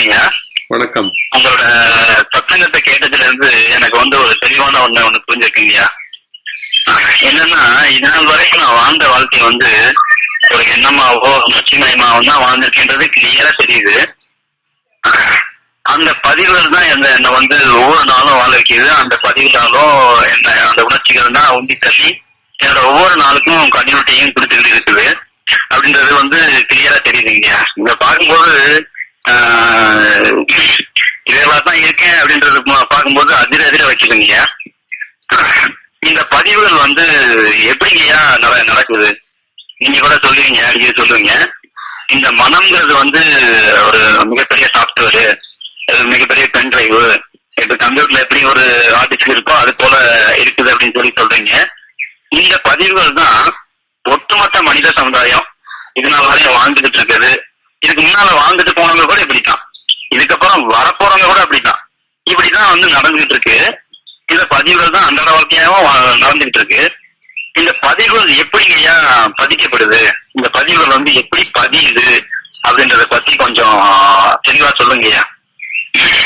ஐயா வணக்கம். உங்களோட சத்தங்கத்தை கேட்டதுல இருந்து எனக்கு வந்து ஒரு தெளிவான ஒண்ணு ஒண்ணு புரிஞ்சிருக்குங்கய்யா என்னன்னா இதனால் வரைக்கும் நான் வாழ்ந்த வாழ்க்கை வந்து ஒரு எண்ணமாவோ லட்சியமயமாவோ தான் வாழ்ந்திருக்கின்றது கிளியரா தெரியுது. அந்த பதிவுகள் தான் என்ன என்னை வந்து ஒவ்வொரு நாளும் வாழ வைக்குது. அந்த பதிவுகளாலும் என்ன அந்த உணர்ச்சிகள் தான் உந்தி தள்ளி என்னோட ஒவ்வொரு நாளுக்கும் கன்டினியூட்டியும் கொடுத்துக்கிட்டு இருக்குது. அப்படின்றது வந்து கிளியரா தெரியுதுங்க இங்க பார்க்கும்போது இதெல்லாம் தான் இருக்கேன் அப்படின்றது பார்க்கும்போது அதிர அதிர வைக்குதுங்க இந்த பதிவுகள் வந்து எப்படிங்கய்யா நட- நடக்குது? நீங்க கூட சொல்லுவீங்க அடிக்கடி சொல்லுவீங்க. இந்த மனம்ங்கிறது வந்து ஒரு மிகப்பெரிய சாஃப்ட்வேரு மிகப்பெரிய பென் டிரைவ் இப்ப கம்ப்யூட்டர்ல எப்படி ஒரு ஆர்டிஸ்ட் இருக்கோ அது போல இருக்குது அப்படின்னு சொல்லி சொல்றீங்க. இந்த பதிவுகள் தான் ஒட்டுமொத்த மனித சமுதாயம். இதனால வாழ்ந்துகிட்டு இருக்குது. இதுக்கு முன்னால வாழ்ந்துட்டு போனவங்க கூட இப்படித்தான். இதுக்கப்புறம் வரப்போறவங்க கூட அப்படித்தான். இப்படிதான் வந்து நடந்துகிட்டு இருக்கு. இந்த பதிவுகள் தான் அன்றாட வாழ்க்கையாகவும் நடந்துகிட்டு இருக்கு. இந்த பதிவுகள் எப்படி ஐயா பதிக்கப்படுது? இந்த பதிவுகள் வந்து எப்படி பதியுது? அப்படின்றத பத்தி கொஞ்சம் தெளிவா சொல்லுங்கய்யா ஐயா.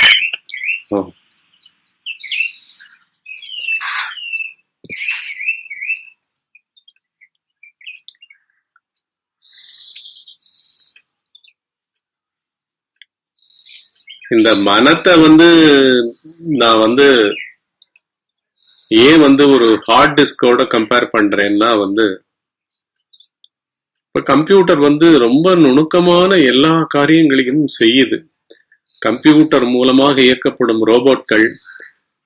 இந்த மனத்தை வந்து நான் வந்து ஏன் வந்து ஒரு ஹார்ட் டிஸ்கோட கம்பேர் பண்றேன்னா வந்து இப்ப கம்ப்யூட்டர் வந்து ரொம்ப நுணுக்கமான எல்லா காரியங்களையும் செய்யுது. கம்ப்யூட்டர் மூலமாக இயக்கப்படும் ரோபோட்கள்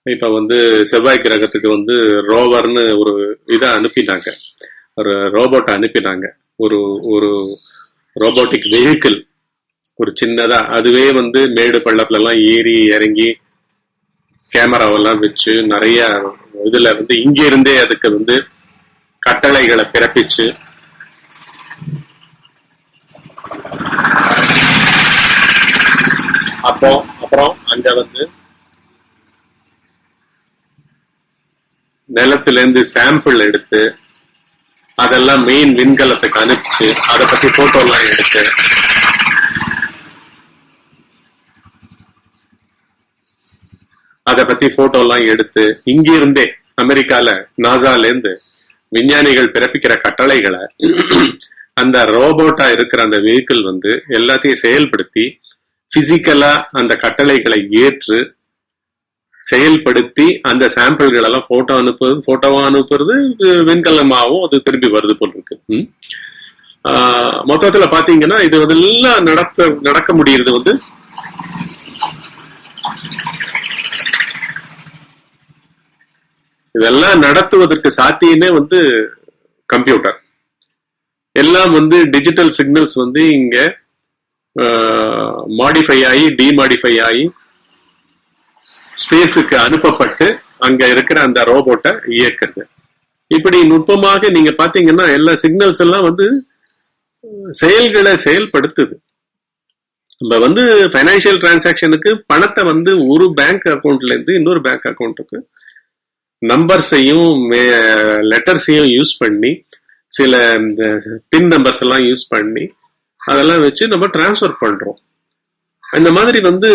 இப்ப வந்து செவ்வாய் கிரகத்துக்கு வந்து ரோவர்னு ஒரு இதை அனுப்பினாங்க. ஒரு ரோபோட்டை அனுப்பினாங்க. ஒரு ஒரு ரோபோட்டிக் வெஹிக்கிள் ஒரு சின்னதா அதுவே வந்து மேடு பள்ளத்துல எல்லாம் ஏறி இறங்கி கேமராவெல்லாம் வச்சு நிறைய இதுல வந்து இங்க இருந்தே அதுக்கு வந்து கட்டளைகளை பிறப்பிச்சு. அப்போ அப்புறம் அங்க வந்து நிலத்துல இருந்து சாம்பிள் எடுத்து அதெல்லாம் மெயின் விண்கலத்துக்கு அனுப்பிச்சு அதை பத்தி போட்டோ எல்லாம் எடுத்து அதை பத்தி போட்டோ எல்லாம் எடுத்து இங்கிருந்தே அமெரிக்கால நாசால இருந்து விஞ்ஞானிகள் பிறப்பிக்கிற கட்டளைகளை அந்த ரோபோட்டா இருக்கிற அந்த வெஹிக்கிள் வந்து எல்லாத்தையும் செயல்படுத்தி பிசிக்கலா அந்த கட்டளைகளை ஏற்று செயல்படுத்தி அந்த சாம்பிள்கள் எல்லாம் போட்டோ அனுப்புறது போட்டோவா அனுப்புறது வெண்கலமாகவும் அது திரும்பி வருது போல் இருக்கு. ஆஹ் மொத்தத்துல பாத்தீங்கன்னா இது எல்லாம் நடக்க நடக்க முடியறது வந்து இதெல்லாம் நடத்துவதற்கு சாத்தியமே வந்து கம்ப்யூட்டர் எல்லாம் வந்து டிஜிட்டல் சிக்னல்ஸ் வந்து இங்க மாடிஃபை ஆகி டிமாடிஃபை ஆகி ஸ்பேஸுக்கு அனுப்பப்பட்டு அங்க இருக்கிற அந்த ரோபோட்டை இயக்குறது. இப்படி நுட்பமாக நீங்க பாத்தீங்கன்னா எல்லா சிக்னல்ஸ் எல்லாம் வந்து செயல்களை செயல்படுத்துது. நம்ம வந்து ஃபைனான்சியல் டிரான்சாக்ஷனுக்கு பணத்தை வந்து ஒரு பேங்க் அக்கவுண்ட்ல இருந்து இன்னொரு பேங்க் அக்கௌண்ட்டுக்கு நம்பர்ஸையும் லெட்டர்ஸையும் யூஸ் பண்ணி சில இந்த பின் நம்பர்ஸ் எல்லாம் யூஸ் பண்ணி அதெல்லாம் வச்சு நம்ம டிரான்ஸ்ஃபர் பண்றோம். அந்த மாதிரி வந்து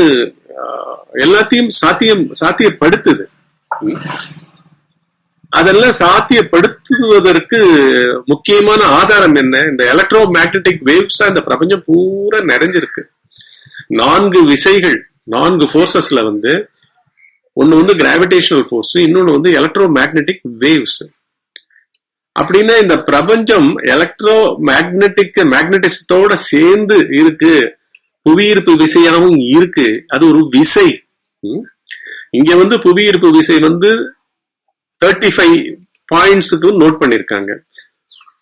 எல்லாத்தையும் சாத்தியம் சாத்தியப்படுத்துது. அதெல்லாம் சாத்தியப்படுத்துவதற்கு முக்கியமான ஆதாரம் என்ன? இந்த எலக்ட்ரோ மேக்னட்டிக் வேவ்ஸா இந்த பிரபஞ்சம் பூரா நிறைஞ்சிருக்கு. நான்கு விசைகள் நான்கு போர்சஸ்ல வந்து ஒன்னு வந்து கிராவிடேஷனல் ஃபோர்ஸ் இன்னொன்னு வந்து எலக்ட்ரோ மேக்னெட்டிக் வேவ்ஸ் அப்படின்னா இந்த பிரபஞ்சம் எலக்ட்ரோ மேக்னெட்டிக் மேக்னட்டிசத்தோட சேர்ந்து இருக்கு. புவியீர்ப்பு விசையாகவும் இருக்கு. அது ஒரு விசை. இங்க வந்து புவியீர்ப்பு விசை வந்து தேர்ட்டி ஃபைவ் பாயிண்ட்ஸுக்கு நோட் பண்ணிருக்காங்க.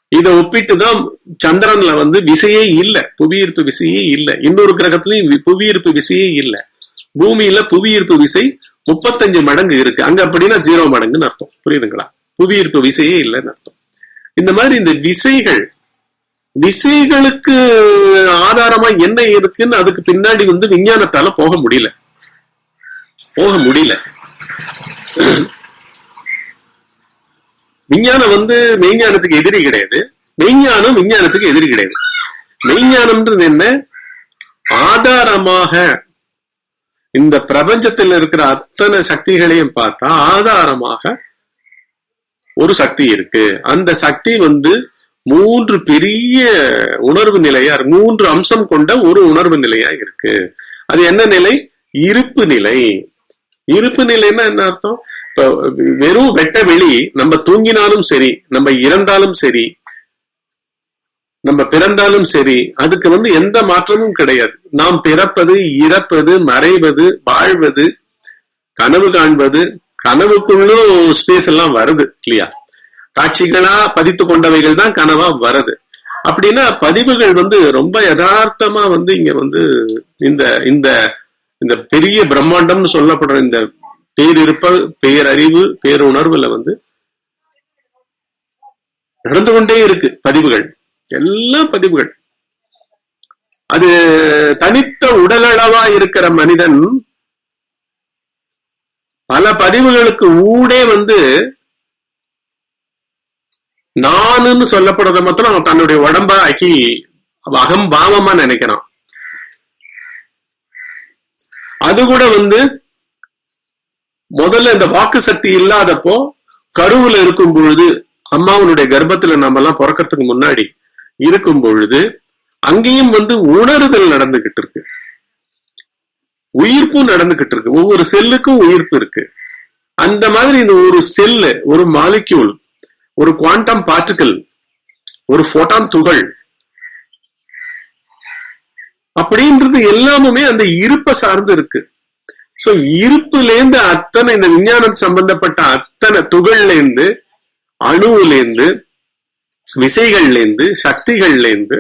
இதை ஒப்பிட்டு தான் சந்திரன்ல வந்து விசையே இல்ல. புவியீர்ப்பு விசையே இல்ல. இன்னொரு கிரகத்திலையும் புவியீர்ப்பு விசையே இல்ல. பூமியில புவியீர்ப்பு விசை முப்பத்தஞ்சு மடங்கு இருக்கு. அங்க அப்படின்னா ஜீரோ மடங்குன்னு அர்த்தம். புரியுதுங்களா? புவியீர்ப்பு விசையே இல்லைன்னு அர்த்தம். இந்த மாதிரி இந்த விசைகள் விசைகளுக்கு ஆதாரமா என்ன இருக்குன்னு அதுக்கு பின்னாடி வந்து விஞ்ஞானத்தால போக முடியல. போக முடியல. விஞ்ஞானம் வந்து மெய்ஞானத்துக்கு எதிரி கிடையாது. மெய்ஞானம் விஞ்ஞானத்துக்கு எதிரி கிடையாது. மெய்ஞானம்ன்றது என்ன? ஆதாரமாக இந்த பிரபஞ்சத்தில் இருக்கிற அத்தனை சக்திகளையும் பார்த்தா ஆதாரமாக ஒரு சக்தி இருக்கு. அந்த சக்தி வந்து மூன்று பெரிய உணர்வு நிலையா மூன்று அம்சம் கொண்ட ஒரு உணர்வு நிலையா இருக்கு. அது என்ன நிலை? இருப்பு நிலை. இருப்பு நிலைன்னா என்ன அர்த்தம்? இப்ப வெறும் வெட்ட வெளி நம்ம தூங்கினாலும் சரி நம்ம இறந்தாலும் சரி நம்ம பிறந்தாலும் சரி அதுக்கு வந்து எந்த மாற்றமும் கிடையாது. நாம் பிறப்பது இறப்பது மறைவது வாழ்வது கனவு காண்பது கனவுக்குள்ளும் ஸ்பேஸ் எல்லாம் வருது இல்லையா? காட்சிகளா பதித்து கொண்டவைகள் தான் கனவா வருது. அப்படின்னா பதிவுகள் வந்து ரொம்ப யதார்த்தமா வந்து இங்க வந்து இந்த இந்த இந்த பெரிய பிரம்மாண்டம்னு சொல்லப்படுற இந்த பேரிருப்ப பேரறிவு பேருணர்வுல வந்து நடந்து கொண்டே இருக்கு பதிவுகள். எல்லாம் பதிவுகள். அது தனித்த உடலளவா இருக்கிற மனிதன் பல பதிவுகளுக்கு ஊடே வந்து நானுன்னு சொல்லப்படுறத மாத்திரம் அவன் தன்னுடைய உடம்ப ஆக்கி அகம் பாவமா நினைக்கிறான். அது கூட வந்து முதல்ல இந்த வாக்கு சக்தி இல்லாதப்போ கருவுல இருக்கும் பொழுது அம்மாவனுடைய கர்ப்பத்துல நம்ம எல்லாம் பிறக்கிறதுக்கு முன்னாடி இருக்கும் பொழுது அங்கேயும் வந்து உணருதல் நடந்துகிட்டு இருக்கு. உயிர்ப்பும் நடந்துகிட்டு இருக்கு. ஒவ்வொரு செல்லுக்கும் உயிர்ப்பு இருக்கு. அந்த மாதிரி இந்த ஒரு செல்லு ஒரு மாலிக்யூல் ஒரு குவாண்டம் பார்ட்டிக்கல் ஒரு போட்டான் துகள் அப்படின்றது எல்லாமுமே அந்த இருப்பை சார்ந்து இருக்கு. சோ இருப்புலேருந்து அத்தனை இந்த விஞ்ஞானம் சம்பந்தப்பட்ட அத்தனை துகள்ல இருந்து விசைகள்லேருந்து விசைகள்ல இருந்து சக்திகள்ல இருந்து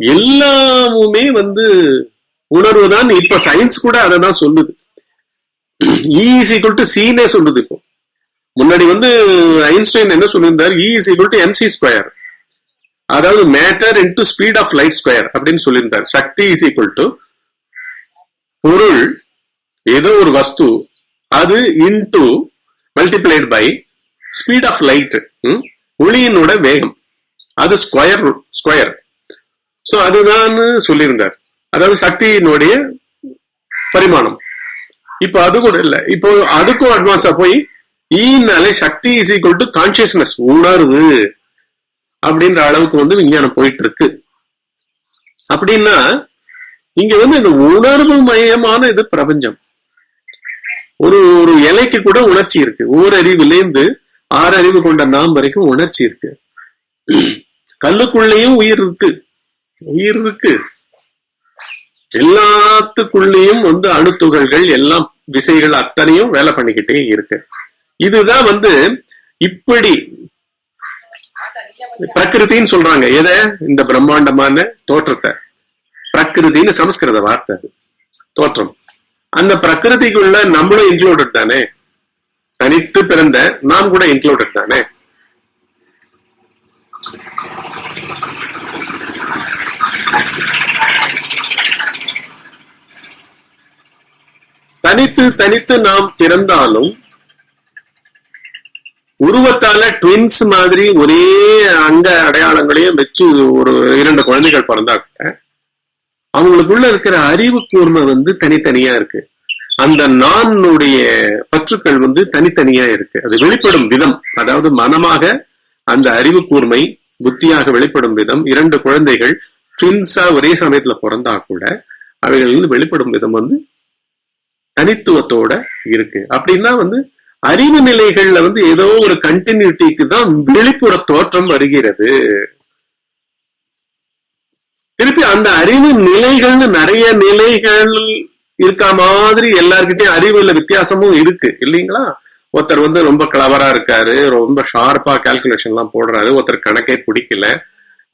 எல்லாமுமே வந்து உணர்வு தான் இப்ப சயின்ஸ் கூட அதை தான் சொல்லுது இஸ் ஈக்குவல் டு சீனே சொல்லுது இப்போ. முன்னாடி வந்து ஐன்ஸ்டைன் என்ன சொல்லியிருந்தார்? E equal to MC square அதாவது matter into speed of light square அப்படின்னு சொல்லியிருந்தார். சக்தி இஸ் ஈக்குவல் டு பொருள் ஏதோ ஒரு வஸ்து அது into multiplied by speed of light ஒளியினோட வேகம். அது ஸ்கொயர் ஸ்கொயர் சோ அதுதான் சொல்லியிருந்தார். அதாவது சக்தியினுடைய பரிமாணம். இப்போ அது கூட இல்ல. இப்போ அதுக்கும் அட்வான்ஸா போய் e ஈனாலே சக்தி இஸ் ஈக்குவல் டு கான்சியஸ்னஸ் உணர்வு அப்படின்ற அளவுக்கு வந்து விஞ்ஞானம் போயிட்டு இருக்கு அப்படின்னா இங்க வந்து இந்த உணர்வு மயமான இது பிரபஞ்சம். ஒரு ஒரு இலைக்கு கூட உணர்ச்சி இருக்கு. ஓரறிவுலேருந்து ஆறு அறிவு கொண்ட நாம் வரைக்கும் உணர்ச்சி இருக்கு. கல்லுக்குள்ளேயும் உயிர் இருக்கு. உயிர் இருக்கு. எல்லாத்துக்குள்ளேயும் வந்து அணுத்துகள்கள் எல்லாம் விசைகள் அத்தனையும் வேலை பண்ணிக்கிட்டே இருக்கு. இதுதான் வந்து இப்படி பிரகிருத்தின்னு சொல்றாங்க. எதை? இந்த பிரம்மாண்டமான தோற்றத்தை. பிரகிருதின்னு சமஸ்கிருத வார்த்தை தோற்றம். அந்த பிரகிருதிக்குள்ள நம்மளும் இன்க்ளூடட் தானே? தனித்து பிறந்த நாம் கூட இன்க்ளூடட் தானே? தனித்து தனித்து நாம் பிறந்தாலும் உருவத்தால ட்வின்ஸ் மாதிரி ஒரே அங்க அடையாளங்களையும் வச்சு ஒரு இரண்டு குழந்தைகள் பிறந்தா கூட அவங்களுக்குள்ள இருக்கிற அறிவு கூர்மை வந்து தனித்தனியா இருக்கு. அந்த நானுடைய பற்றுக்கள் வந்து தனித்தனியா இருக்கு. அது வெளிப்படும் விதம். அதாவது மனமாக அந்த அறிவு கூர்மை புத்தியாக வெளிப்படும் விதம் இரண்டு குழந்தைகள் ட்வின்ஸா ஒரே சமயத்துல பிறந்தா கூட அவைகள் வெளிப்படும் விதம் வந்து தனித்துவத்தோட இருக்கு. அப்படின்னா வந்து அறிவு நிலைகள்ல வந்து ஏதோ ஒரு கண்டினியூட்டிக்கு தான் வெளிப்புற தோற்றம் வருகிறது. திருப்பி அந்த அறிவு நிலைகள்னு நிறைய நிலைகள் இருக்க மாதிரி எல்லார்கிட்டயும் அறிவுல வித்தியாசமும் இருக்கு. இல்லைங்களா? ஒருத்தர் வந்து ரொம்ப கிளவரா இருக்காரு ரொம்ப ஷார்ப்பா கால்குலேஷன் எல்லாம் போடுறாரு ஒருத்தர் கணக்கே பிடிக்கல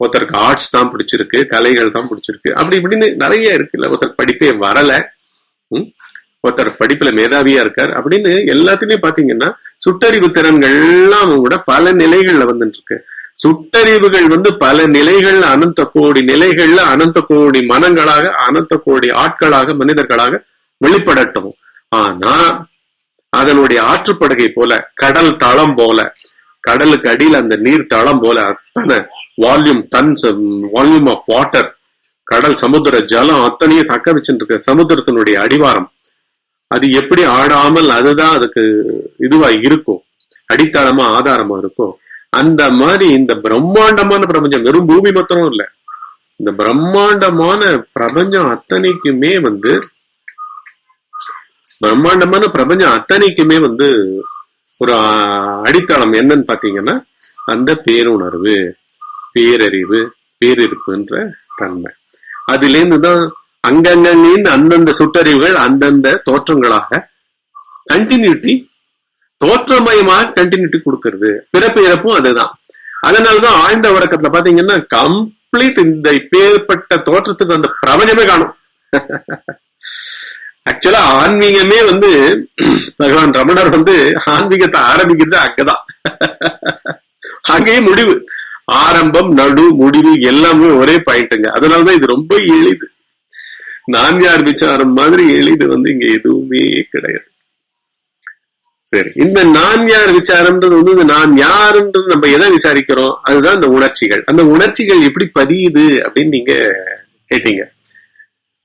ஒருத்தருக்கு ஆர்ட்ஸ் தான் பிடிச்சிருக்கு கலைகள் தான் பிடிச்சிருக்கு. அப்படி இப்படின்னு நிறைய இருக்குல்ல. ஒருத்தர் படிப்பே வரல ஒருத்தர் படிப்புல மேதாவியா இருக்கார். அப்படின்னு எல்லாத்துலயும் பாத்தீங்கன்னா சுட்டறிவு திறன்கள் எல்லாம் கூட பல நிலைகள்ல வந்துட்டு இருக்கு சுட்டறிவுகள் வந்து பல நிலைகள்ல அனந்த கோடி நிலைகள்ல அனந்த கோடி மனங்களாக அனந்த கோடி ஆட்களாக மனிதர்களாக வெளிப்படட்டும். ஆனா அதனுடைய ஆற்றுப்படுகை போல கடல் தளம் போல கடலுக்கு அடியில் அந்த நீர் தளம் போல அத்தனை volume tons volume of water கடல் சமுத்திர ஜலம் அத்தனையும் தக்க வச்சுட்டு இருக்க சமுத்திரத்தினுடைய அடிவாரம். அது எப்படி ஆடாமல் அதுதான் அதுக்கு இதுவா இருக்கும். அடித்தளமா ஆதாரமா இருக்கும். அந்த மாதிரி இந்த பிரம்மாண்டமான பிரபஞ்சம் வெறும் பூமி மாத்திரம் இல்ல. இந்த பிரம்மாண்டமான பிரபஞ்சம் அத்தனைக்குமே வந்து பிரம்மாண்டமான பிரபஞ்சம் அத்தனைக்குமே வந்து ஒரு அடித்தளம் என்னன்னு பாத்தீங்கன்னா அந்த பேருணர்வு பேரறிவு பேரிருப்புன்ற தன்மை. அதிலேருந்து தான் அங்கங்கிருந்து அந்தந்த சுட்டறிவுகள் அந்தந்த தோற்றங்களாக கண்டினியூட்டி தோற்றமயமாக கண்டினியூட்டி கொடுக்கறது. பிறப்பு இறப்பும் அதுதான். அதனாலதான் ஆழ்ந்த உறக்கத்துல பாத்தீங்கன்னா கம்ப்ளீட் இந்த இப்பேற்பட்ட தோற்றத்துக்கு அந்த பிரபஞ்சமே காணும். ஆக்சுவலா ஆன்மீகமே வந்து பகவான் ரமணர் வந்து ஆன்மீகத்தை ஆரம்பிக்கிறது அங்கதான். அங்கேயே முடிவு. ஆரம்பம் நடு முடிவு எல்லாமே ஒரே பாயிண்ட்டுங்க. அதனாலதான் இது ரொம்ப எளிது. நான் யார் மாதிரி எளிது வந்து இங்க எதுவுமே கிடையாது. சரி. இந்த நான் யார் விசாரம்ன்றது வந்து இந்த நான் யாருன்றது நம்ம எதை விசாரிக்கிறோம்? அதுதான் இந்த உணர்ச்சிகள். அந்த உணர்ச்சிகள் எப்படி பதியுது அப்படின்னு நீங்க கேட்டீங்க.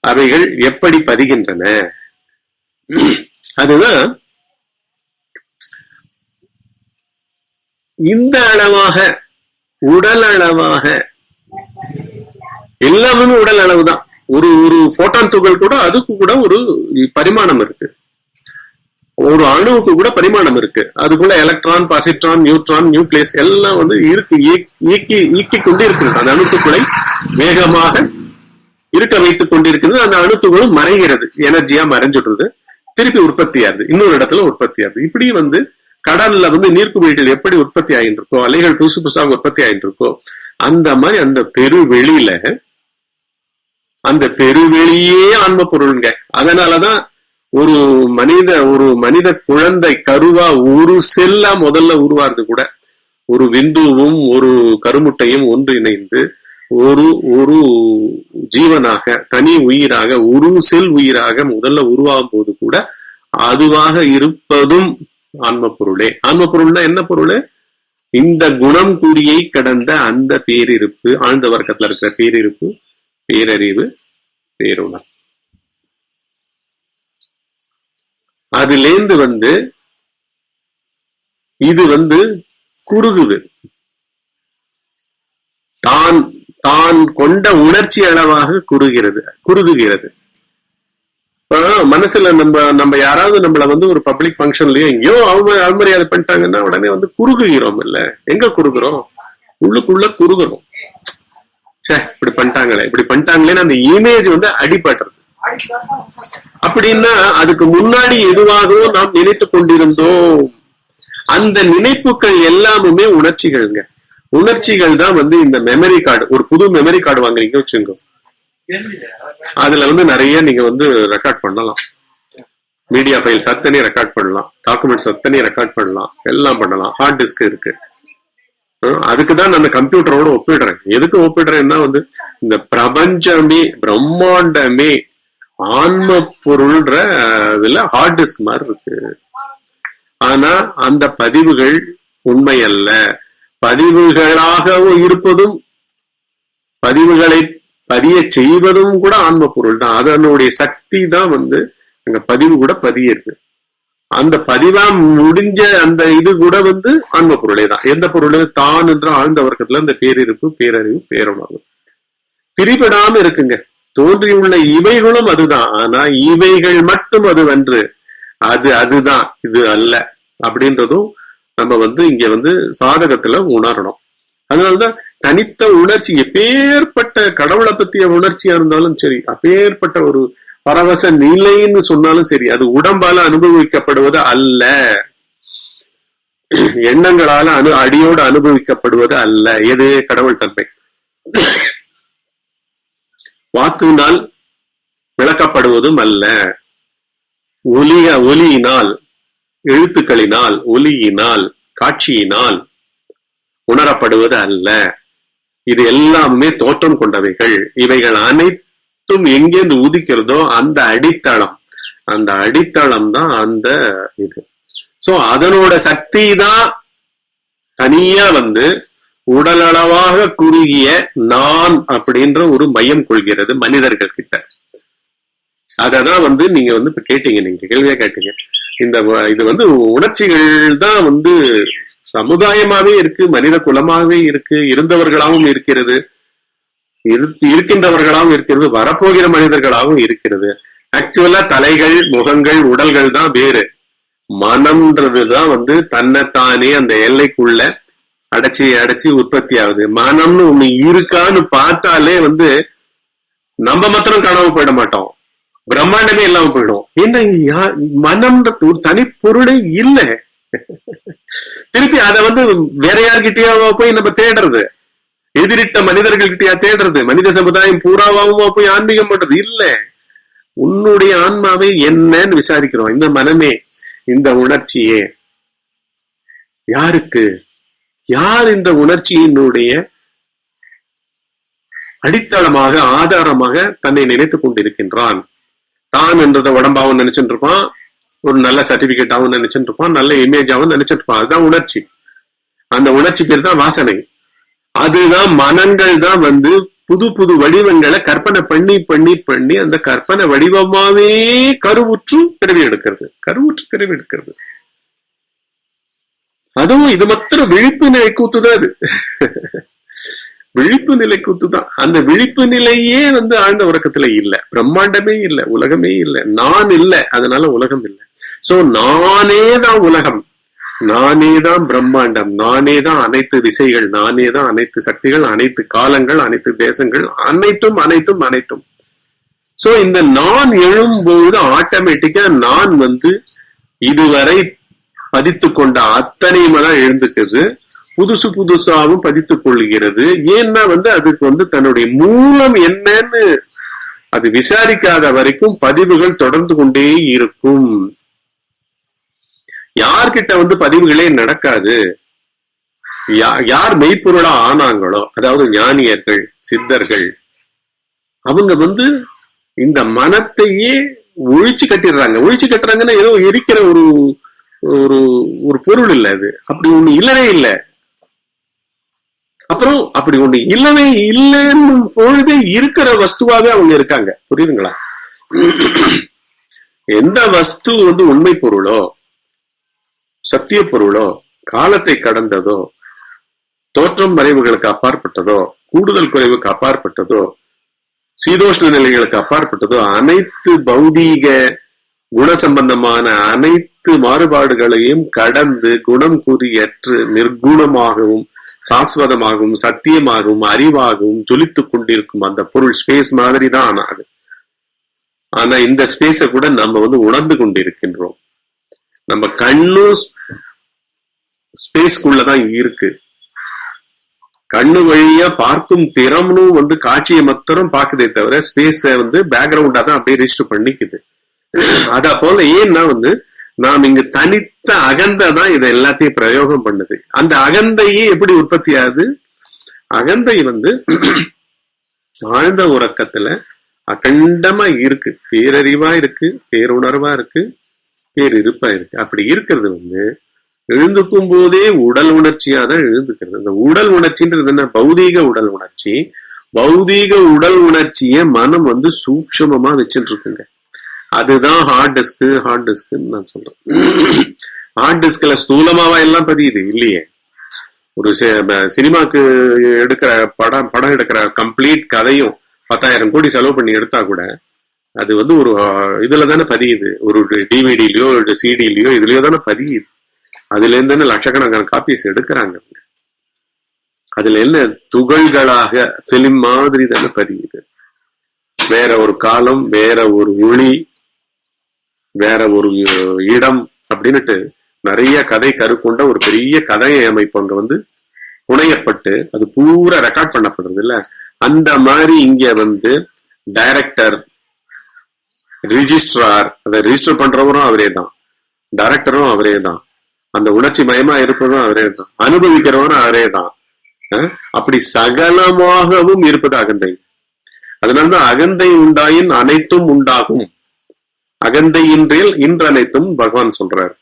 அவைகள் எப்படி பதிகின்றன? அதுதான் இந்த அளவாக உடல் அளவாக எல்லாமே உடல் அளவு தான் ஒரு ஒரு போட்டான் துகள் கூட அதுக்கு கூட ஒரு பரிமாணம் இருக்கு. ஒரு அணுவுக்கு கூட பரிமாணம் இருக்கு. அதுக்குள்ள எலக்ட்ரான் பாசிட்ரான் நியூட்ரான் நியூக்ளியஸ் எல்லாம் வந்து இருக்கு இயக்கி இயக்கி கொண்டு இருக்கிறது அந்த அணுத்துக்குள்ளை வேகமாக இருக்க வைத்துக் கொண்டிருக்கிறது. அந்த அணுத்துகளும் மறைகிறது. எனர்ஜியா மறைஞ்சிடுறது. திருப்பி உற்பத்தி ஆகுது. இன்னொரு இடத்துல உற்பத்தி ஆகுது. இப்படி வந்து கடல்ல வந்து நீர்க்குமிழிகள் எப்படி உற்பத்தி ஆகிட்டு இருக்கோ அலைகள் புதுசு புதுசாக உற்பத்தி ஆகிட்டு இருக்கோ அந்த மாதிரி அந்த பெருவெளியில அந்த பெருவெளியே ஆன்ம பொருளுங்க. அதனாலதான் ஒரு மனித ஒரு மனித குழந்தை கருவா ஒரு செல்லா முதல்ல உருவாருது கூட ஒரு விந்துவும் ஒரு கருமுட்டையும் ஒன்று இணைந்து ஒரு ஒரு ஜீவனாக தனி உயிராக ஒரு செல் உயிராக முதல்ல உருவாகும் போது கூட அதுவாக இருப்பதும் ஆன்ம பொருளே ஆன்ம பொருள்னா என்ன பொருள்? இந்த குணம் கூடியை கடந்த அந்த பேரிருப்பு ஆழ்ந்த வர்க்கத்துல இருக்கிற பேரிருப்பு பேரறிவு பேருணர் அதுலேருந்து வந்து இது வந்து குறுகுது. தான் தான் கொண்ட உணர்ச்சி அளவாக குறுகிறது குறுகுகிறது. மனசுல நம்ம நம்ம யாராவது நம்மள வந்து ஒரு பப்ளிக் ஃபங்க்ஷன்லயோ எங்கேயோ அவங்க அவமரியாதை பண்ணிட்டாங்கன்னா உடனே வந்து குறுகுகிறோம் இல்ல. எங்க குறுகுறோம்? உள்ளுக்குள்ள குறுகுறோம். சே இப்படி பண்ணிட்டாங்களே இப்படி பண்ணிட்டாங்களேன்னு அந்த இமேஜ் வந்து அடிபடுறது அப்படின்னா அதுக்கு முன்னாடி எதுவாகவோ நாம் நினைத்து கொண்டிருந்தோம். அந்த நினைப்புகள் எல்லாமுமே உணர்ச்சிகள்ங்க. உணர்ச்சிகள் தான் வந்து இந்த மெமரி கார்டு ஒரு புது மெமரி கார்டு வாங்குறீங்க வச்சுங்க அதுல வந்து நிறைய நீங்க வந்து ரெக்கார்ட் பண்ணலாம். மீடியா ஃபைல்ஸ் அத்தனையும் ரெக்கார்ட் பண்ணலாம். டாக்குமெண்ட்ஸ் அத்தனையும் ரெக்கார்ட் பண்ணலாம். எல்லாம் பண்ணலாம். ஹார்ட் டிஸ்க் இருக்கு. அதுக்கு தான் நான் கம்ப்யூட்டரோட ஒப்பிடுறேன். எதுக்கு ஒப்பிடுறேன்னா வந்து இந்த பிரபஞ்சமே பிரம்மாண்டமே ஆன்ம பொருள்ன்ற இதுல ஹார்ட் டிஸ்க் மாதிரி இருக்கு. ஆனா அந்த பதிவுகள் உண்மை அல்ல பதிவுகளாகவும் இருப்பதும் பதிவுகளை பதிய செய்வதும் கூட ஆன்ம பொருள் தான் அதனுடைய சக்தி தான் வந்து அங்க பதிவு கூட பதியிருக்கு அந்த பதிவா முடிஞ்ச அந்த இது கூட வந்து ஆன்ம பொருளே தான். எந்த பொருள்? தான் என்ற ஆழ்ந்த வர்க்கத்துல அந்த பேரிருப்பு பேரறிவு பேரமாகும் பிரிபடாம இருக்குங்க. தோன்றியுள்ள இவைகளும் அதுதான். ஆனா இவைகள் மட்டும் அதுவன்று. அது அதுதான். இது அல்ல. அப்படின்றதும் நம்ம வந்து இங்க வந்து சாதகத்துல உணரணும். அதனாலதான் தனித்த உணர்ச்சி எப்பேற்பட்ட கடவுளை பத்திய உணர்ச்சியா இருந்தாலும் சரி அப்பேற்பட்ட ஒரு பரவச நிலைன்னு சொன்னாலும் சரி அது உடம்பால அனுபவிக்கப்படுவது அல்ல. எண்ணங்களால அனு அடியோடு அனுபவிக்கப்படுவது அல்ல. எது? கடவுள் தன்மை. வாக்குனால் விளக்கப்படுவதும் அல்ல ஒலிய ஒலியினால் எழுத்துக்களினால் ஒலியினால் காட்சியினால் உணரப்படுவது அல்ல இது எல்லாமே தோற்றம் கொண்டவைகள். இவைகள் அனைத்தும் எங்கேருந்து உதிக்கிறதோ அந்த அடித்தளம். அந்த அடித்தளம் தான் அந்த இது. சோ அதனோட சக்தி தான் தனியா வந்து உடலளவாக குறுகிய நான் அப்படின்ற ஒரு மையம் கொள்கிறது மனிதர்கள் கிட்ட. அததான் வந்து நீங்க வந்து இப்ப கேட்டீங்க நீங்க கேள்வியா கேட்டீங்க. இந்த இது வந்து உணர்ச்சிகள் தான் வந்து சமுதாயமாவே இருக்கு மனித குலமாகவே இருக்கு இருந்தவர்களாகவும் இருக்கிறது இருக்கின்றவர்களாகவும் இருக்கிறது வரப்போகிற மனிதர்களாகவும் இருக்கிறது. ஆக்சுவலா தலைகள் முகங்கள் உடல்கள் தான் வேறு. மனம்ன்றதுதான் வந்து தன்னைத்தானே அந்த எல்லைக்குள்ள அடைச்சி அடைச்சி உற்பத்தி ஆகுது. மனம்னு ஒண்ணு இருக்கான்னு பார்த்தாலே வந்து நம்ம மாத்திரம் காணாம போயிட மாட்டோம். பிரம்மாண்டமே இல்லாம போயிடும். என்ன யா- மனம்ன்ற ஒரு தனி பொருளே இல்ல. திருப்பி அதை வந்து வேற யார்கிட்டயோ போய் நம்ம தேடுறது. எதிரிட்ட மனிதர்கள்கிட்டயா தேடுறது. மனித சமுதாயம் பூராவாவும் போய் ஆன்மீகம் பண்றது இல்ல. உன்னுடைய ஆன்மாவை என்னன்னு விசாரிக்கிறோம். இந்த மனமே இந்த உணர்ச்சியே. யாருக்கு? யார் இந்த உணர்ச்சியினுடைய அடித்தளமாக ஆதாரமாக தன்னை நினைத்துக் கொண்டிருக்கின்றான்? தான் என்றதை உடம்பாவும் நினைச்சிட்டு இருப்பான். ஒரு நல்ல சர்டிபிகேட்டாவும் நினைச்சிட்டு இருப்பான். நல்ல இமேஜாவும் நினைச்சிட்டு இருப்பான். அதுதான் உணர்ச்சி. அந்த உணர்ச்சி பேர் தான் வாசனை. அதுதான் மனங்கள் தான் வந்து புது புது வடிவங்களை கற்பனை பண்ணி பண்ணி பண்ணி அந்த கற்பனை வடிவமாவே கருவுற்று பிறவி எடுக்கிறது. கருவுற்று பிறவி எடுக்கிறது. அதுவும் இது மாத்திரம் விழிப்பு நிலை கூத்துதான் அது. விழிப்பு நிலை கூத்துதான். அந்த விழிப்பு நிலையே வந்து ஆழ்ந்த உறக்கத்துல இல்ல. பிரம்மாண்டமே இல்ல. உலகமே இல்ல. நான் இல்ல. அதனால உலகம் இல்ல. சோ நானே தான் உலகம். நானே தான் பிரம்மாண்டம். நானே தான் அனைத்து திசைகள். நானே தான் அனைத்து சக்திகள் அனைத்து காலங்கள் அனைத்து தேசங்கள். அனைத்தும் அனைத்தும் அனைத்தும். சோ இந்த நான் எழும்பொழுது ஆட்டோமேட்டிக்கா நான் வந்து இதுவரை பதித்து கொண்ட அத்தனையுமே தான் எழுந்துக்குது புதுசு புதுசாவும் பதித்துக் கொள்கிறது ஏன்னா வந்து அதுக்கு வந்து தன்னுடைய மூலம் என்னன்னு அது விசாரிக்காத வரைக்கும் பதிவுகள் தொடர்ந்து கொண்டே இருக்கும். யார்கிட்ட வந்து பதிவுகளே நடக்காது. யா- யார் மெய்ப்பொருளா ஆனாங்களோ அதாவது ஞானியர்கள் சித்தர்கள் அவங்க வந்து இந்த மனத்தையே ஒழிச்சு கட்டிடுறாங்க. ஒழிச்சு கட்டுறாங்கன்னா ஏதோ இருக்கிற ஒரு ஒரு ஒரு பொருள் இல்ல அது. அப்படி ஒண்ணு இல்லவே இல்லை. அப்புறம் அப்படி ஒண்ணு இல்லவே இல்லைன்னு பொழுது இருக்கிற வஸ்துவாவே அவங்க இருக்காங்க. புரியுதுங்களா? எந்த வஸ்து வந்து உண்மை பொருளோ சத்திய பொருளோ காலத்தை கடந்ததோ தோற்றம் மறைவுகளுக்கு அப்பாற்பட்டதோ கூடுதல் குறைவுக்கு அப்பாற்பட்டதோ சீதோஷ்ண நிலைகளுக்கு அப்பாற்பட்டதோ அனைத்து பௌதீக குண சம்பந்தமான அனைத்து அனைத்து மாறுபாடுகளையும் கடந்து குணம் குறியற்று நிர்குணமாகவும் சாஸ்வதமாகவும் சத்தியமாகவும் அறிவாகவும் ஜொலித்துக் கொண்டிருக்கும் அந்த பொருள் ஸ்பேஸ் மாதிரி தான் ஆனா அது. ஆனா இந்த ஸ்பேஸை கூட நம்ம வந்து உணர்ந்து கொண்டிருக்கின்றோம். நம்ம கண்ணும் ஸ்பேஸ்க்குள்ளதான் இருக்கு. கண்ணு வழியா பார்க்கும் திறம்னும் வந்து காட்சியை மாத்திரம் பாக்குதே தவிர ஸ்பேஸ வந்து பேக்ரவுண்டா தான் அப்படியே ரிஜிஸ்டர் பண்ணிக்குது. அத போல ஏன்னா வந்து நாம் இங்கு தனித்த அகந்தை தான் இதை எல்லாத்தையும் பிரயோகம் பண்ணுது. அந்த அகந்தையே எப்படி உற்பத்தி ஆகுது? அகந்தை வந்து ஆழ்ந்த உறக்கத்துல அகண்டமா இருக்கு. பேரறிவா இருக்கு பேருணர்வா இருக்கு பேரிருப்பா இருக்கு. அப்படி இருக்கிறது வந்து எழுந்துக்கும் போதே உடல் உணர்ச்சியா தான் எழுந்துக்கிறது. இந்த உடல் உணர்ச்சின்றது என்ன? பௌதீக உடல் உணர்ச்சி. பௌதீக உடல் உணர்ச்சியை மனம் வந்து சூக்ஷமமா வச்சுட்டு இருக்குங்க. அதுதான் ஹார்ட் டிஸ்க் ஹார்ட் டிஸ்க்னு நான் சொல்றேன். ஹார்ட் டிஸ்க்ல ஸ்தூலமாவா எல்லாம் பதியுது? இல்லையே. ஒரு சினிமாக்கு எடுக்கிற படம் படம் எடுக்கிற கம்ப்ளீட் கதையும் பத்தாயிரம் கோடி செலவு பண்ணி எடுத்தா கூட அது வந்து ஒரு இதுல தானே பதியுது. ஒரு டிவிடிலயோ சிடிலயோ இதுலயோ தானே பதியுது. அதுல இருந்து லட்சக்கணக்கான காப்பீஸ் எடுக்கிறாங்க. அதுல என்ன துகள்களாக பிலிம் மாதிரி தானே பதியுது. வேற ஒரு காலம் வேற ஒரு ஒளி வேற ஒரு இடம் அப்படின்னுட்டு நிறைய கதை கருக்கொண்ட ஒரு பெரிய கதை அமைப்பு அங்க வந்து புனையப்பட்டு அது பூரா ரெக்கார்ட் பண்ணப்படுறது இல்ல. அந்த மாதிரி இங்க வந்து டைரக்டர் ரிஜிஸ்ட்ரார் அதை ரிஜிஸ்டர் பண்றவரும் அவரே தான். டைரக்டரும் அவரே தான். அந்த உணர்ச்சி மயமா இருப்பதும் அவரே தான். அனுபவிக்கிறவரும் அவரே தான். அப்படி சகலமாகவும் இருப்பது அகந்தை. அதனால்தான் அகந்தை உண்டாயின் அனைத்தும் உண்டாகும். அகந்தை இன்று இன்றனைத்தும் பகவான் சொல்றார்.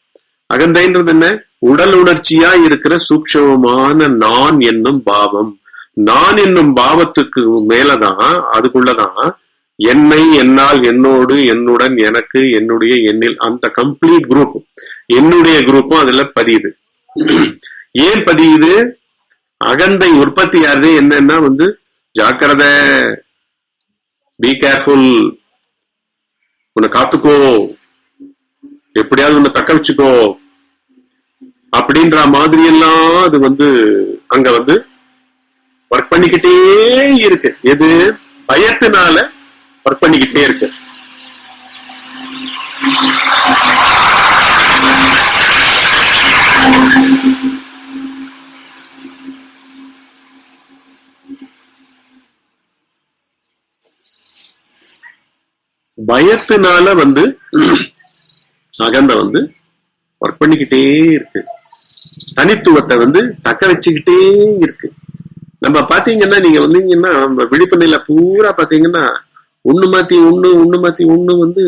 அகந்தைன்றது என்ன? உடல் உணர்ச்சியா இருக்கிற சூக்ஷமமான நான் என்னும் பாவம். நான் என்னும் பாவத்துக்கு மேலதான் அதுக்குள்ளதான் என்னை என்னால் என்னோடு என்னுடன் எனக்கு என்னுடைய எண்ணில் அந்த கம்ப்ளீட் குரூப் என்னுடைய குரூப்பும் அதுல பதியுது. ஏன் பதியுது? அகந்தை உற்பத்தி ஆகுது என்னன்னா வந்து ஜாக்கிரத பி கேர்ஃபுல் உன்னை காத்துக்கோ. எப்படியாவது உன்னை தக்க வச்சுக்கோ. அப்படின்ற மாதிரி எல்லாம் அது வந்து அங்க வந்து ஒர்க் பண்ணிக்கிட்டே இருக்கு. எது? பயத்தினால ஒர்க் பண்ணிக்கிட்டே இருக்கு. பயத்தினால வந்து அகந்த வந்து ஒர்க் பண்ணிக்கிட்டே இருக்கு. தனித்துவத்தை வந்து தக்க வச்சுக்கிட்டே இருக்கு. நம்ம பாத்தீங்கன்னா நீங்க வந்தீங்கன்னா நம்ம விழிப்புணையில பூரா பாத்தீங்கன்னா ஒண்ணு மாத்தி ஒண்ணு ஒண்ணு மாத்தி ஒண்ணு வந்து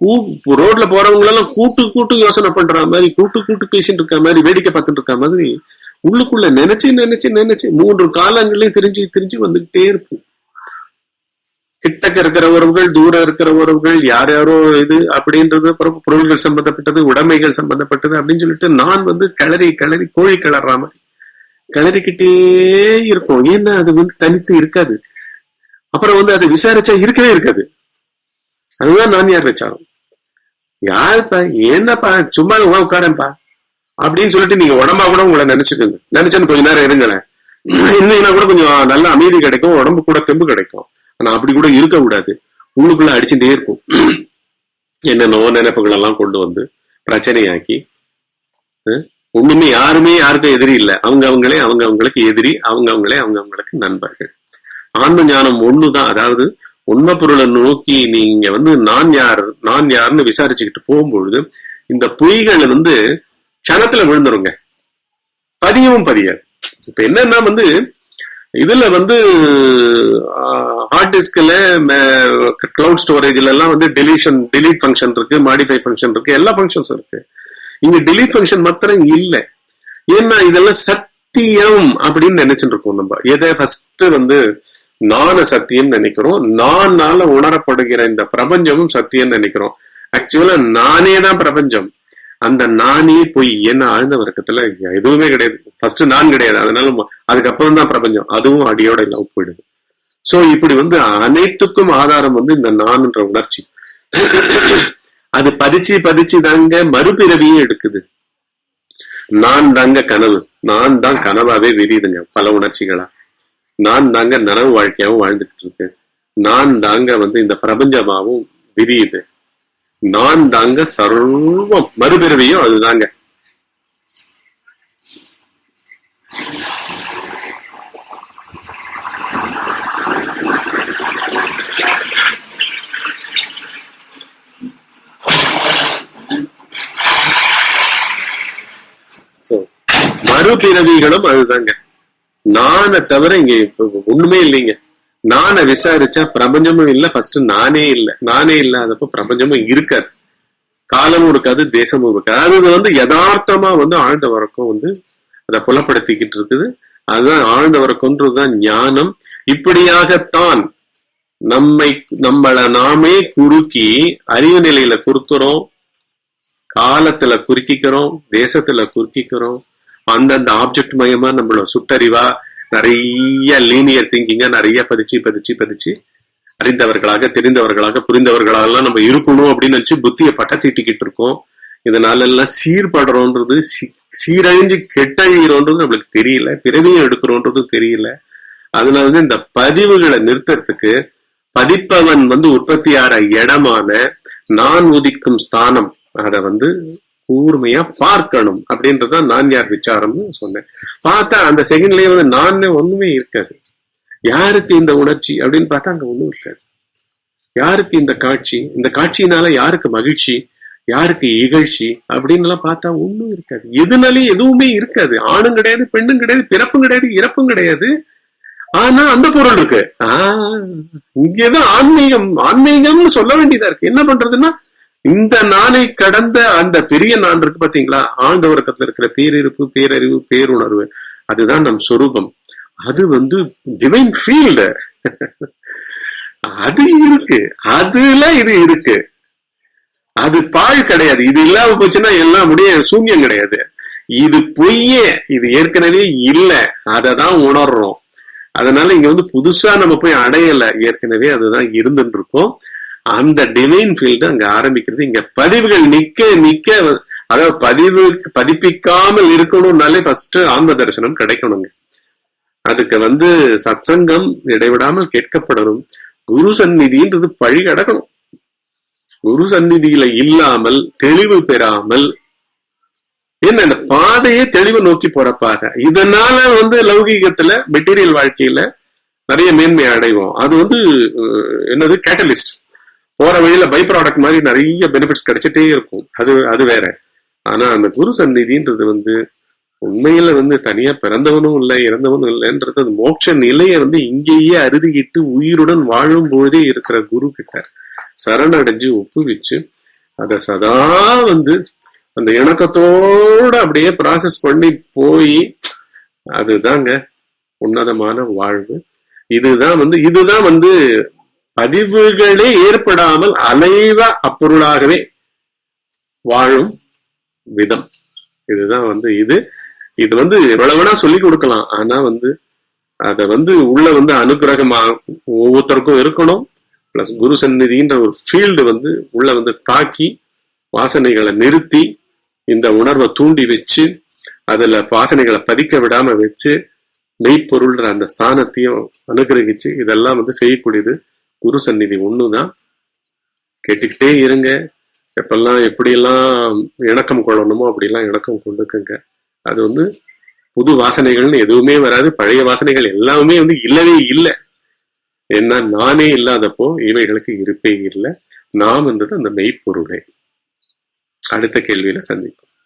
கூ- ரோட்ல போறவங்களெல்லாம் கூட்டு கூட்டு யோசனை பண்ற மாதிரி கூட்டு கூட்டு பேசிட்டு இருக்க மாதிரி வேடிக்கை பார்த்துட்டு இருக்க மாதிரி உள்ளுக்குள்ள நினைச்சு நினைச்சு நினைச்சு மூன்று காலங்களையும் தெரிஞ்சு தெரிஞ்சு வந்துகிட்டே இருப்போம். கிட்டக்க இருக்கிற உறவுகள் தூரம் இருக்கிற உறவுகள் யார் யாரோ இது அப்படின்றது அப்புறம் பொருள்கள் சம்பந்தப்பட்டது உடைமைகள் சம்பந்தப்பட்டது அப்படின்னு சொல்லிட்டு நான் வந்து கிளறி கிளறி கோழி கிளற மாதிரி. கிளறிக்கிட்டே இருக்கும். ஏன்னா அது வந்து தனித்து இருக்காது. அப்புறம் வந்து அதை விசாரிச்சா இருக்கவே இருக்காது. அதுதான் நான் யார் வச்சாலும். யாருப்பா என்னப்பா சும்மா உட்காரப்பா அப்படின்னு சொல்லிட்டு நீங்க உடம்பா கூட உங்களை நினைச்சுக்கோங்க. நினைச்சேன்னு கொஞ்ச நேரம் இருங்களேன். இருந்தீங்கன்னா கூட கொஞ்சம் நல்ல அமைதி கிடைக்கும் உடம்பு கூட தெம்பு கிடைக்கும். ஆனா அப்படி கூட இருக்க கூடாது உள்ளுக்குள்ள அடிச்சுட்டே இருக்கும். என்னென்னவோ நினைப்புகள் எல்லாம் கொண்டு வந்து பிரச்சனையாக்கி ஒண்ணுமே யாருமே யாருக்கும் எதிரி இல்லை. அவங்க அவங்களே அவங்க அவங்களுக்கு எதிரி அவங்க அவங்களே அவங்க அவங்களுக்கு நண்பர்கள். ஆன்ம ஞானம் ஒண்ணுதான். அதாவது உண்மை பொருளை நோக்கி நீங்க வந்து நான் யார் நான் யாருன்னு விசாரிச்சுக்கிட்டு போகும்பொழுது இந்த பொய்கள் வந்து க்ஷணத்துல விழுந்துருங்க. பதியவும் பதியாது. இப்ப என்னன்னா வந்து இதுல வந்து ஹார்ட் டிஸ்க்ல கிளவுட் ஸ்டோரேஜ்ல எல்லாம் வந்து டெலிஷன் டெலிட் ஃபங்க்ஷன் இருக்கு மாடிஃபை ஃபங்க்ஷன் இருக்கு எல்லா ஃபங்க்ஷன்ஸும் இருக்கு. இங்க டெலிட் ஃபங்க்ஷன் மாத்திரம் இல்ல. ஏன்னா இதெல்லாம் சத்தியம் அப்படின்னு நினைச்சுட்டு இருக்கோம் நம்ம. எதை ஃபர்ஸ்ட் வந்து நான சத்தியம் நினைக்கிறோம். நானால உணரப்படுகிற இந்த பிரபஞ்சமும் சத்தியம் நினைக்கிறோம். ஆக்சுவலா நானே தான் பிரபஞ்சம். அந்த நானே போய் என்ன ஆழ்ந்த வர்க்கத்துல எதுவுமே கிடையாது. ஃபர்ஸ்ட் நான் கிடையாது. அதனால அதுக்கப்புறம் தான் பிரபஞ்சம். அதுவும் அடியோட லவ் போயிடுது. சோ இப்படி வந்து அனைத்துக்கும் ஆதாரம் வந்து இந்த நான்ன்ற உணர்ச்சி. அது பதிச்சு பதிச்சு தாங்க மறுபிறவியும் எடுக்குது. நான் தாங்க கனவு நான் தான் கனவாவே விரியுதுங்க பல உணர்ச்சிகளா. நான் தாங்க நனவு வாழ்க்கையாவும் வாழ்ந்துகிட்டு இருக்கேன் நான் தாங்க வந்து இந்த பிரபஞ்சமாவும் விரியுது. நான் தாங்க சர்வம் மறுபிறவியும் அதுதாங்க. மறுபிறவிகளும் அதுதாங்க. நானை தவிர இங்க ஒண்ணுமே இல்லைங்க. நானை விசாரிச்சா பிரபஞ்சமும் இல்ல ஃபர்ஸ்ட் நானே இல்ல. நானே இல்லாதப்ப பிரபஞ்சமும் இருக்காது. காலமும் இருக்காது தேசமும் இருக்காது. அது வந்து யதார்த்தமா வந்து ஆழ்ந்த வரைக்கும் வந்து அதை புலப்படுத்திக்கிட்டு இருக்குது. அதுதான் ஆழ்ந்த வரைக்கும்ன்றதுதான் ஞானம். இப்படியாகத்தான் நம்மை நம்மள நாமே குறுக்கி அறிவு நிலையில குறுக்குறோம் காலத்துல குறுக்கிக்கிறோம் தேசத்துல குறுக்கிக்கிறோம் அந்தந்த ஆப்ஜெக்ட் மயமா நம்மள சுட்டறிவா நிறைய லீனியர் திங்கிங்க நிறைய பதிச்சு பதிச்சு பதிச்சு அறிந்தவர்களாக தெரிந்தவர்களாக புரிந்தவர்களாக நம்ம இருக்கணும் அப்படின்னு நினைச்சு புத்தியை பட்டத்திட்டிக்கிட்டு இருக்கோம். இதனால எல்லாம் சீர்படுறோன்றது சீரழிஞ்சு கெட்டழிகிறோன்றது நம்மளுக்கு தெரியல பிறவியும் எடுக்கிறோன்றதும் தெரியல. அதனால வந்து இந்த பதிவுகளை நிறுத்தத்துக்கு பதிப்பவன் வந்து உற்பத்தியார இடமான நான் உதிக்கும் ஸ்தானம் அதை வந்து கூர்மையா பார்க்கணும் அப்படின்றதான் நான் யார் விசாரம்னு சொன்னேன். பார்த்தா அந்த செகண்ட்லயே வந்து நான் ஒண்ணுமே இருக்காது. யாருக்கு இந்த உணர்ச்சி அப்படின்னு பார்த்தா அங்க ஒண்ணும் இருக்காது. யாருக்கு இந்த காட்சி? இந்த காட்சியினால யாருக்கு மகிழ்ச்சி? யாருக்கு இகழ்ச்சி? அப்படின்னு எல்லாம் பார்த்தா ஒண்ணும் இருக்காது. எதுனாலையும் எதுவுமே இருக்காது. ஆணும் கிடையாது பெண்ணும் கிடையாது பிறப்பும் கிடையாது இறப்பும் கிடையாது. ஆனா அந்த பொருள் இருக்கு. ஆஹ் இங்கதான் ஆன்மீகம் ஆன்மீகம்னு சொல்ல வேண்டியதா இருக்கு. என்ன பண்றதுன்னா இந்த நானை கடந்த அந்த பெரிய நான் இருக்கு பாத்தீங்களா? ஆழ்ந்த உறக்கத்துல இருக்கிற பேரிருப்பு பேரறிவு பேருணர்வு. அதுதான் நம் சொரூபம். அது வந்து டிவைன் ஃபீல்டு அது இருக்கு. அதுல இது இருக்கு. அது பாழ் கிடையாது. இது இல்லாம போச்சுன்னா எல்லாம் முடிய சூன்யம் கிடையாது. இது பொய்யே. இது ஏற்கனவே இல்ல. அதை தான் உணர்றோம். அதனால இங்க வந்து புதுசா நம்ம போய் அடையல. ஏற்கனவே அதுதான் இருந்துட்டு இருக்கோம். அந்த டிவைன் ஃபீல்டு அங்க ஆரம்பிக்கிறது. இங்க பதிவுகள் நிக்க நிக்க அதாவது பதிவு பதிப்பிக்காமல் இருக்கணும்னாலே ஃபர்ஸ்ட் ஆன்ம தரிசனம் கிடைக்கணுங்க. அதுக்கு வந்து சத்சங்கம் இடைவிடாமல் கேட்கப்படணும். குரு சந்நிதின்றது பழி கிடக்கணும். குரு சந்நிதியில இல்லாமல் தெளிவு பெறாமல் என்ன இந்த பாதையே தெளிவு நோக்கி போறப்பாக. இதனால வந்து லௌகீகத்துல மெட்டீரியல் வாழ்க்கையில நிறைய மேன்மை அடைவோம். அது வந்து என்னது கேட்டலிஸ்ட் போற வழியில பை ப்ராடக்ட் மாதிரி நிறைய பெனிஃபிட்ஸ் கிடைச்சிட்டே இருக்கும். அது அது வேற. ஆனா அந்த குரு சந்நிதின்றது வந்து உண்மையில வந்து தனியா பிறந்தவனும் இல்லை இறந்தவனும் இல்லைன்றது அந்த மோட்ச நிலையை வந்து இங்கேயே அருதிக்கிட்டு உயிருடன் வாழும் பொழுதே இருக்கிற குரு கிட்ட சரணடைஞ்சு ஒப்புவிச்சு அதை சதா வந்து அந்த இணக்கத்தோட அப்படியே ப்ராசஸ் பண்ணி போய் அதுதாங்க உன்னதமான வாழ்வு. இதுதான் வந்து இதுதான் வந்து பதிவுகளே ஏற்படாமல் அலைவ அப்பொருளாகவே வாழும் விதம். இதுதான் வந்து இது. இது வந்து எவ்வளவு வேணா சொல்லி கொடுக்கலாம். ஆனா வந்து அத வந்து உள்ள வந்து அனுகிரகமா ஒவ்வொருத்தருக்கும் இருக்கணும். பிளஸ் குரு சந்நிதின்ற ஒரு ஃபீல்டு வந்து உள்ள வந்து தாக்கி வாசனைகளை நிறுத்தி இந்த உணர்வை தூண்டி வச்சு அதுல வாசனைகளை பதிக்க விடாம வச்சு மெய்ப்பொருள்ன்ற அந்த ஸ்தானத்தையும் அனுகிரகிச்சு இதெல்லாம் வந்து செய்யக்கூடியது குரு சந்நிதி ஒண்ணுதான். கேட்டுக்கிட்டே இருங்க. எப்பெல்லாம் எப்படியெல்லாம் இணக்கம் கொள்ளணுமோ அப்படிலாம் இணக்கம் கொண்டுக்குங்க. அது வந்து புது வாசனைகள்னு எதுவுமே வராது. பழைய வாசனைகள் எல்லாமே வந்து இல்லவே இல்லை. ஏன்னா நானே இல்லாதப்போ இவைகளுக்கு இருப்பே இல்லை. நாம் என்றது அந்த மெய்ப்பொருளே. அடுத்த கேள்வியில சந்திப்போம்.